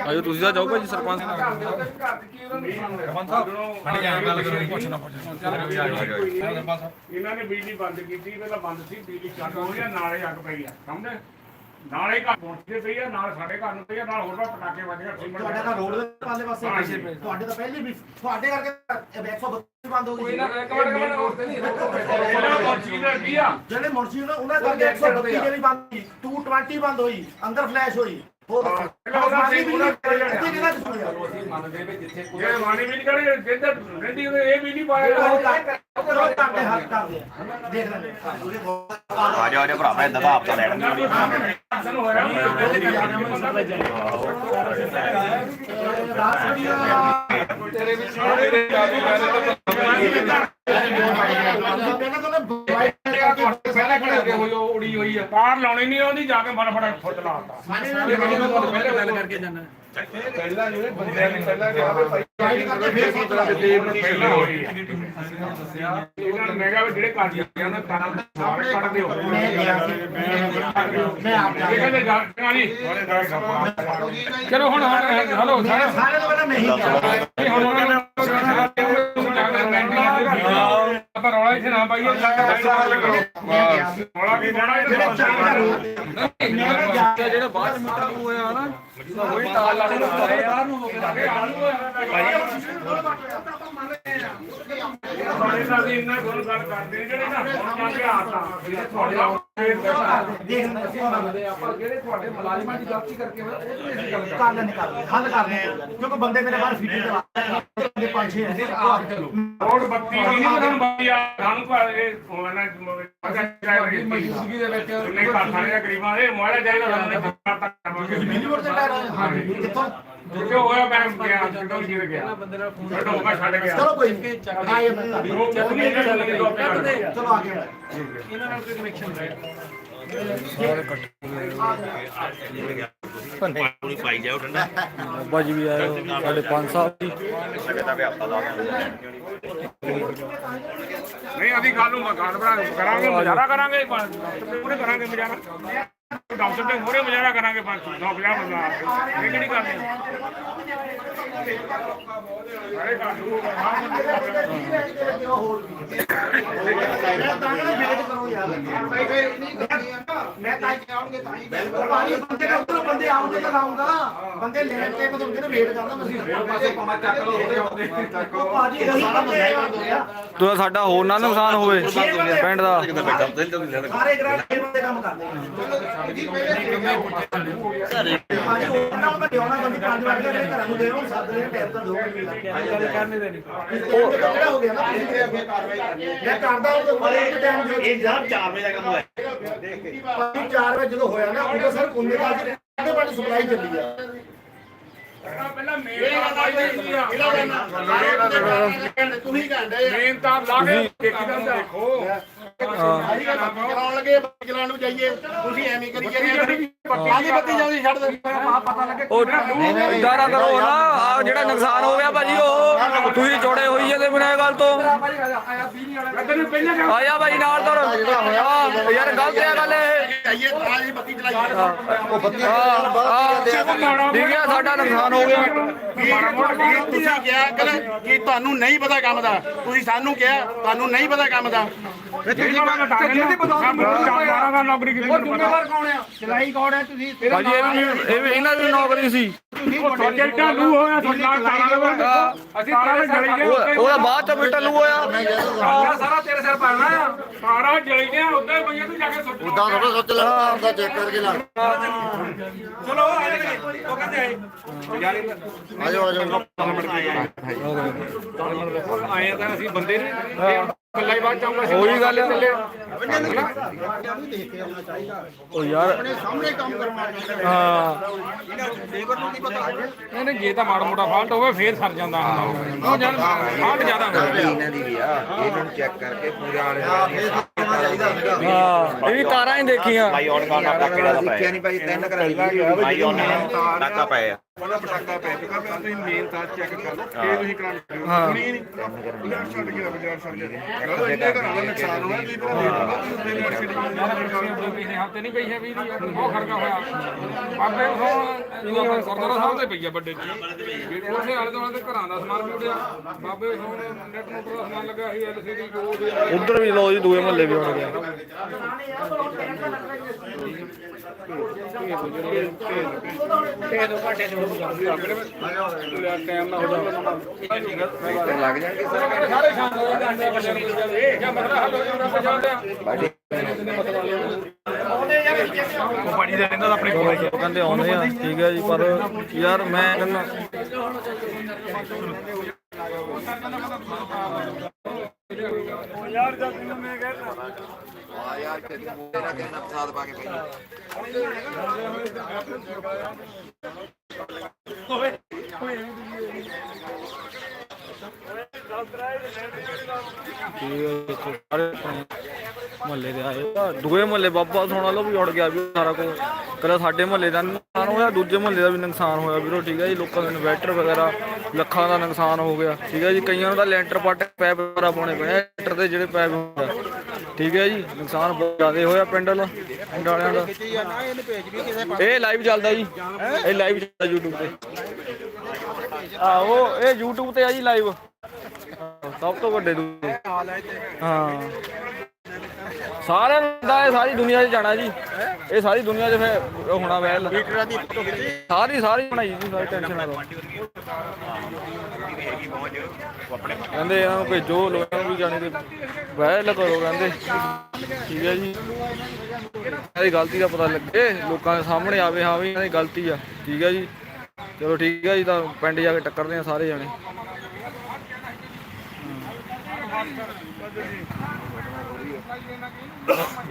ਆਜੋ ਤੁਸੀਂ ਤਾਂ ਜਾਓ ਭਾਜੀ ਸਰਪੰਚ ਇਹਨਾਂ ਨੇ ਬਿਜਲੀ ਬੰਦ ਕੀਤੀ ਪਹਿਲਾਂ ਬੰਦ ਸੀ ਬਿਜਲੀ ਚਾਲੂ ਹੋਈ ਆ ਨਾਲੇ ਅੱਗ ਪਈ ਆ। ਸਮਝੇ? ਨਾਲੇ ਘਰ ਪਹੁੰਚਦੇ ਪਈ ਆ ਨਾਲ ਸਾਡੇ ਘਰ ਨੂੰ ਪਈ ਆ ਨਾਲ ਹੋਰ ਵੀ ਪਟਾਕੇ ਵੱਜ ਗਏ ਸੀਮੈਂਟ ਤੁਹਾਡੇ ਤਾਂ ਰੋਡ ਦੇ ਪਾਲੇ ਪਾਸੇ ਹਾਂਜੀ। ਤੁਹਾਡੇ ਤਾਂ ਪਹਿਲੇ ਵੀ ਤੁਹਾਡੇ ਕਰਕੇ 132 ਬੰਦ ਹੋ ਗਈ। ਉਹਨਾਂ ਮੁਰਸ਼ੀ ਦੇ ਕੀ ਆ? ਜਿਹੜੇ ਉਹਨਾਂ ਉਹਨਾਂ ਕਰਕੇ 132 ਜਿਹੜੀ ਬੰਦ ਹੋਈ 220 ਬੰਦ ਹੋਈ ਅੰਦਰ ਫਲੈਸ਼ ਹੋਈ। ਮਾਨੀ ਵੀ ਨਹੀਂ ਕਿਹਦਾ ਕਰੇ ਜਿੱਦਾਂ ਇਹ ਵੀ ਨਹੀਂ ਪਾਇਆ ਆ ਕਰਦੇ ਹੱਥ ਕਰਦੇ ਆ। ਦੇਖ ਲੈਂਦੇ ਆ ਜਾ ਆ ਜਾ ਭਰਾ ਮੈਂ ਇਦਾਂ ਦਾ ਹਫਤਾ ਲੈਣਾ ਸਾਨੂੰ ਹੋਇਆ ਪਹਿਲਾਂ ਤਾਂ ਬਾਈਕ ਕਰਕੇ ਪਹਿਲਾਂ ਖੜੇ ਹੋ ਕੇ ਹੋਈ ਉਹ ਉੜੀ ਹੋਈ ਆ। ਕਾਰ ਲਾਉਣੀ ਨਹੀਂ ਆਉਂਦੀ ਜਾ ਕੇ ਫਟਾਫਟ ਫੁੱਟ ਲਾਤਾ ਪਹਿਲਾਂ ਹੋਈ ਆ ਇਹਨਾਂ ਨੂੰ ਮੈਂ ਕਿਹਾ ਵੀ ਜਿਹੜੇ ਕਰ ਜਾਂਦੇ ਉਹਨਾਂ ਤਾਰਾਂ ਸਾਰੇ ਕੱਢ ਦਿਓ ਮੈਂ ਗਿਆ ਸੀ ਮੈਂ ਆਪ ਜਾ ਇਹ ਕਹਿੰਦੇ ਜਾਣਾ ਨਹੀਂ ਚਲੋ ਹੁਣ ਹੁਣ ਹਲੋ ਸਾਰੇ ਤੋਂ ਪਹਿਲਾਂ ਮੈਂ ਹੀ ਗਿਆ ਹੁਣ ਆਪਾਂ ਰੌਲਾ ਇੱਥੇ ਨਾ ਪਾਈਏ ਰੌਲਾ ਕੀ ਪਾਉਣਾ ਜਿਹੜਾ ਬਾਹਰ ਚ ਹੋਇਆ ਨਾ ਉਹੀ ਤਾਰ ਲਾ ਕੇ ਬਾਹਰ ਨੂੰ ਹੋ ਸਾਡੇ ਨਾਲ ਵੀ ਇੰਨਾ ਗੁਣ ਗੱਲ ਕਰਦੇ ਨੇ ਜਿਹੜੇ ਨਾ ਹੁਣ ਜਾ ਕੇ ਆਤਾ ਤੁਹਾਡੇ ਦੇਖ ਲੈਂਦੇ ਆਪਾਂ ਜਿਹੜੇ ਤੁਹਾਡੇ ਮੁਲਾਜ਼ਮਾਂ ਦੀ ਗਲਤੀ ਕਰਕੇ ਉਹ ਤੋਂ ਅਸੀਂ ਗੱਲ ਕਰ ਲੈਣੇ ਕਰ ਹੱਲ ਕਰ ਲੈਣੇ ਕਿਉਂਕਿ ਬੰਦੇ ਮੇਰੇ ਬਾਹਰ ਫਿੱਟੇ ਤੇ ਬੰਦੇ ਪੰਜ ਛੇ ਹੈ ਆਪ ਚਲੋ ਰੋਡ ਬੱਤੀ ਨਹੀਂ ਸਾਨੂੰ ਬੱਤੀ ਆ ਸਾਨੂੰ ਘਰ ਇਹ ਹੋਣਾ ਮੌਜੂਦਗੀ ਦੇ ਵਿੱਚ ਨਹੀਂ ਘਰ ਸਾਰੇ ਗਰੀਬਾਂ ਦੇ ਮੋਹਰਾ ਚਾਹੀਦਾ ਸਾਨੂੰ ਨਹੀਂ ਪਤਾ ਕਰਾਂਗੇ ਬਿਜਲੀ ਬੋਰਡ ਤੇ ਟਾਇਰ ਹਾਂਜੀ। ਕਿੱਥੋਂ ਜੋ ਹੋਇਆ ਮੈਂ ਗਿਆ ਜਦੋਂ ਜੀ ਗਿਆ। ਬੰਦੇ ਨਾਲ ਫੋਨ ਛੱਡੋ ਮੈਂ ਛੱਡ ਗਿਆ। ਚਲੋ ਕੋਈ ਨਹੀਂ ਆਏ ਬੰਦਾ ਚੱਲ ਆ ਗਿਆ ਇਹਨਾਂ ਨਾਲ ਕੋਈ ਕਨੈਕਸ਼ਨ ਰਹੇ ਪੂਰੀ ਪਾਈ ਜਾਓ ਠੰਡਾ ਬਾਬਾ ਜੀ ਵੀ ਆਏ ਸਾਡੇ ਪੰਜ ਸਾਹਿਬ ਜੀ ਲੱਗਦਾ ਵੀ ਹਫਤਾ ਦਾ। ਨਹੀਂ ਅਸੀਂ ਕੱਲ ਨੂੰ ਮਕਾਨ ਬਣਾ ਕਰਾਂਗੇ ਮੁਜ਼ਾਰਾ ਕਰਾਂਗੇ ਪੂਰੇ ਕਰਾਂਗੇ ਮੁਜ਼ਾਰਾ ਡਾਕਟਰ ਦੇ ਮੋਰੇ ਮੁਜ਼ਾਰਾ ਕਰਾਂਗੇ ਪਰ 150 ਬੰਦਾ ਇਹ ਕਿਹੜੀ ਗੱਲ ਬੰਦੇ ਲੈਣ ਤੇ ਮਤਲਬ ਵੇਟ ਕਰਦਾ ਸਾਡਾ ਹੋਰ ਨਾ ਨੁਕਸਾਨ ਹੋਵੇ ਪਿੰਡ ਦਾ। ਸਾਰੇ ਗ੍ਰਾਹਕ ਇਹ ਬੰਦੇ ਕੰਮ ਕਰਦੇ ਭਾਜੀ ਉਹਨਾਂ ਨੂੰ ਮੈਂ ਦੇਉਣਾ ਬੰਦੀ ਪੰਜ ਵਾਰ ਦੇ ਘਰਾਂ ਨੂੰ ਦੇਉਂ ਸੱਤ ਦੇ ਟਾਈਮ ਤਾਂ ਦੋ ਕਰਨੇ ਦੇ ਨਹੀਂ। ਉਹ ਜਿਹੜਾ ਹੋ ਗਿਆ ਨਾ ਮੈਂ ਕਰਦਾ ਉਹ ਬੜੇ ਇੱਕ ਟਾਈਮ ਦੇ ਇਹ ਜਨਾਬ 4 ਵਜੇ ਦਾ ਕੰਮ ਹੋਇਆ। ਭਾਜੀ 4 ਵਜੇ ਜਦੋਂ ਹੋਇਆ ਨਾ ਉਦੋਂ ਸਰ ਕੁੰਡੇ ਦਾ ਸਾਡੇ ਪਾਣੀ ਸਪਲਾਈ ਚੱਲੀ ਆ। ਤੁਸੀਂ ਕਹਿੰਦੇ ਮੇਨ ਤਾਂ ਲਾ ਕੇ ਦੇਖੀ ਤਾਂ ਦੇਖੋ। ਆਹੀ ਗੱਲ ਚਲਾਉਣ ਲੱਗੇ ਚਲਾਉਣ ਨੂੰ ਜਾਈਏ। ਤੁਸੀਂ ਐਵੇਂ ਕਰੀ ਜਾਂਦੇ ਆਦੀ ਬੱਤੀ ਜਲਦੀ ਛੱਡ ਦੇ ਪਤਾ ਲੱਗੇ। ਉਹ ਇਦਾਂ ਨਾ ਕਰੋ ਨਾ। ਆ ਜਿਹੜਾ ਨੁਕਸਾਨ ਹੋ ਗਿਆ ਭਾਜੀ ਉਹ ਤੁਸੀਂ ਜੋੜੇ ਹੋਈ ਜਾਂਦੇ ਬਿਨਾਂ ਗੱਲ ਤੋਂ। ਆਇਆ ਭਾਈ ਨਾਲ ਤੁਰ। ਆ ਯਾਰ ਗਲਤ ਹੈ ਗੱਲ ਇਹ। ਜਾਈਏ ਆਦੀ ਬੱਤੀ ਚਲਾਈਏ ਉਹ ਬੱਤੀ ਆ। ਆ ਠੀਕ ਹੈ ਸਾਡਾ ਨੁਕਸਾਨ ਹੋ ਗਿਆ। ਮਾੜਾ ਮੋਟਾ ਕੀ ਤੁਸੀਂ ਕਿਹਾ ਕਿ ਕਿ ਤੁਹਾਨੂੰ ਨਹੀਂ ਪਤਾ ਕੰਮ ਦਾ। ਤੁਸੀਂ ਸਾਨੂੰ ਕਿਹਾ ਤੁਹਾਨੂੰ ਨਹੀਂ ਪਤਾ ਕੰਮ ਦਾ। ਜਿਹਦੀ ਬਤਾ ਮਾਰਾ ਦਾ ਨੌਕਰੀ ਕੀਤੀ ਉਹ ਜ਼ਿੰਮੇਵਾਰ ਕੌਣ ਆ? ਚਲਾਈ ਕੌਣ ਹੈ ਤੁਸੀਂ? ਭਾਜੀ ਇਹ ਵੀ ਇਹ ਵੀ ਇਹਨਾਂ ਦੀ ਨੌਕਰੀ ਸੀ। ਪ੍ਰੋਜੈਕਟ ਲੂ ਹੋਇਆ ਤੁਹਾਡਾ ਤਾਰਾ ਲਗਾ ਅਸੀਂ ਤਾਰਾ ਜਲੀ ਗਏ ਉਹ- ਉਹਦਾ ਬਾਅਦ ਚ ਮੀਟਰ ਲੂ ਹੋਇਆ। ਸਾਰਾ ਤੇਰੇ ਸਿਰ ਪੈਣਾ ਆ। ਤਾਰਾ ਜਲੀ ਗਿਆ ਉੱਤੇ ਪਈਆਂ ਤੂੰ ਜਾ ਕੇ ਸੁੱਟ। ਉਦਾਂ ਥੋੜਾ ਸੋਚ ਲੈ ਆਪਦਾ ਚੈੱਕ ਕਰਕੇ ਲਾ। ਚਲੋ ਆ ਜਾਣਗੇ ਉਹ ਕਹਿੰਦੇ ਆਜੋ ਆਜੋ। ਆਏ ਤਾਂ ਅਸੀਂ ਬੰਦੇ ਨੇ। ਕੱਲਾ ਉਹੀ ਗੱਲ। ਉਹ ਯਾਰ। ਸਾਹਮਣੇ ਕੰਮ ਕਰਨਾ ਹਾਂ। ਨਹੀਂ ਨਹੀਂ ਜੇ ਤਾਂ ਮਾੜਾ ਮੋਟਾ ਫਾਲਟ ਹੋਵੇ ਫੇਰ ਸਰ ਜਾਂਦਾ ਹੁੰਦਾ ਉਹ। ਜਨ ਫਾਲਟ ਜ਼ਿਆਦਾ ਹੁੰਦਾ। ਇਹਨਾਂ ਦੀ ਵੀ ਆ। ਇਹਨਾਂ ਨੂੰ ਚੈੱਕ ਕਰਕੇ ਪੂਰਾ ਆਲੇ ਹਾਂ ਇਹ ਵੀ ਤਾਰਾਂ ਹੀ ਦੇਖੀਆਂ। ਭਾਈ ਆਨ ਕਰਨਾ ਟਾਕੇ ਦਾ ਪਿਆ? ਦੇਖਿਆ ਨਹੀਂ ਭਾਈ ਤਿੰਨ ਕਰਾਈ ਭਾਈ ਆਨ ਟਾਕਾ ਪਿਆ। ਬੜਾ ਪਟਾਕਾ ਪੈ ਚੁੱਕਾ ਮੈਂ ਤੁਸੀਂ ਮੇਨ ਤਾਰ ਚੈੱਕ ਕਰ ਲਓ ਇਹ ਤੁਸੀਂ ਕਰਾਂ ਹਾਂ। ਸੁਣੀ ਨਹੀਂ ਬਾਜ਼ਾਰ ਛੱਡ ਗਿਆ ਬਾਜ਼ਾਰ ਛੱਡ ਗਿਆ ਚਲੋ ਇੰਨੇ ਘਰਾਂ ਦਾ ਨੁਕਸਾਨ ਹੋਇਆ ਤੁਸੀਂ ਬੜਾ ਦੇ ਦਿਓ ਤੁਸੀਂ ਦੇ ਛੱਡ ਗਿਆ ਪਿਛਲੇ ਹਫ਼ਤੇ ਨਹੀਂ ਪਈ ਹੈ ਵੀ ਦੀ ਉਹ ਖੜਕਾ ਹੋਇਆ ਬਾਬੇ ਹੁਣ ਗੁਰਦੁਆਰਾ ਸਾਹਿਬ ਤੇ ਪਈ ਆ ਵੱਡੇ ਜਿਹੜੇ ਉੱਥੇ ਆਲੇ ਦੁਆਲੇ ਦੇ ਘਰਾਂ ਦਾ ਸਮਾਨ ਵੀ ਉੱਡਿਆ ਬਾਬੇ ਹੁਣ ਨੈਟ ਮੋਟਰ ਦਾ ਸਮਾਨ ਲੱਗਾ ਸੀ ਐਲਸੀਡੀ ਜੋ ਵੀ ਉਧਰ ਵੀ ਲੋ ਜੀ ਦੂਏ ਮਹੱਲੇ ਵੀ ਉੜ ਗਿਆ ਟਾਈਮ ਨਾ ਹੋ ਜਾਵੇ ਲੱਗ ਜਾਣਗੇ ਸਾਰੇ ਸ਼ਾਮ ਹੋ ਜਾਂਦੇ ਆ ਬੱਚਿਆਂ ਨੂੰ ਜਾਂ ਮਸਲਾ ਹੱਲ ਹੋ ਜਾਂਦਾ ਪਹੁੰਚਾਉਂਦੇ ਆ ਪਾਣੀ ਦੇ ਰਹਿੰਦਾ ਆਪਣੇ ਕੋਲ ਕਹਿੰਦੇ ਆਉਂਦੇ ਆ ਠੀਕ ਹੈ ਜੀ ਪਰ ਯਾਰ ਮੈਂ ਕਹਿੰਦਾ ਆ। ਯਾਰ ਕਿ ਤੇਰਾ ਕਿੰਨਾ ਫਸਾਦ ਪਾ ਕੇ ਪਈ ਸਾਰੇ ਮਹੱਲੇ ਦੇ ਆਏ। ਦੂਏ ਮਹੱਲੇ ਬਾਬਾ ਸੋਣਾ ਲੋ ਵੀ ਉੜ ਗਿਆ ਵੀ ਸਾਰਾ ਕੁਝ। ਕਦੇ ਸਾਡੇ ਮਹੱਲੇ ਦਾ ਨੁਕਸਾਨ ਹੋਇਆ, ਦੂਜੇ ਮਹੱਲੇ ਦਾ ਵੀ ਨੁਕਸਾਨ ਹੋਇਆ ਵੀਰੋ, ਠੀਕ ਹੈ ਜੀ। ਲੋਕਾਂ ਦੇ ਇਨਵੈਟਰ ਵਗੈਰਾ, ਲੱਖਾਂ ਦਾ ਨੁਕਸਾਨ ਹੋ ਗਿਆ। ਠੀਕ ਹੈ ਜੀ, ਕਈਆਂ ਨੂੰ ਤਾਂ ਲੈਂਟਰ ਪੱਟ ਪੈਪ ਵਗੈਰਾ ਪਾਉਣੇ ਪਏ ਆ ਲੈਂਟਰ ਦੇ ਜਿਹੜੇ ਪੈਪ ਠੀਕ ਹੈ ਜੀ, ਨੁਕਸਾਨ ਬਹੁਤ ਜ਼ਿਆਦਾ ਹੋਇਆ ਪਿੰਡ ਵਾਲਾ, ਪਿੰਡ ਵਾਲਿਆਂ ਦਾ। ਇਹ ਲਾਈਵ ਚੱਲਦਾ ਜੀ, ਇਹ ਲਾਈਵ ਚੱਲਦਾ YouTube ਤੇ। ਆਹੋ, ਇਹ YouTube ਤੇ ਆ ਜੀ ਲਾਈਵ ਸਭ ਤੋਂ ਵੱਡੇ ਦੂਜੇ ਹਾਂ। ਸਾਰਿਆਂ ਨੂੰ ਹੁੰਦਾ ਇਹ ਸਾਰੀ ਦੁਨੀਆ 'ਚ ਜਾਣਾ ਜੀ। ਇਹ ਸਾਰੀ ਦੁਨੀਆ 'ਚ ਫਿਰ ਹੋਣਾ ਵੈਲ ਸਾਰੀ ਸਾਰੀ ਬਣਾਈ ਜੀ, ਸਾਰੀ ਟੈਨਸ਼ਨ ਨਾ ਕਹਿੰਦੇ ਇਹਨਾਂ ਨੂੰ ਭੇਜੋ, ਲੋਕਾਂ ਨੂੰ ਵੀ ਜਾਣੇ ਤੇ ਵੈਲ ਕਰੋ ਕਹਿੰਦੇ। ਠੀਕ ਹੈ ਜੀ। ਇਹਨਾਂ ਦੀ ਗਲਤੀ ਦਾ ਪਤਾ ਲੱਗੇ, ਲੋਕਾਂ ਦੇ ਸਾਹਮਣੇ ਆਵੇ, ਹਾਂ ਵੀ ਇਹਨਾਂ ਦੀ ਗਲਤੀ ਆ। ਠੀਕ ਹੈ ਜੀ। ਚਲੋ ਠੀਕ ਹੈ ਜੀ, ਤਾਂ ਪਿੰਡ ਜਾ ਕੇ ਟੱਕਰਦੇ ਆ ਸਾਰੇ ਜਾਣੇ।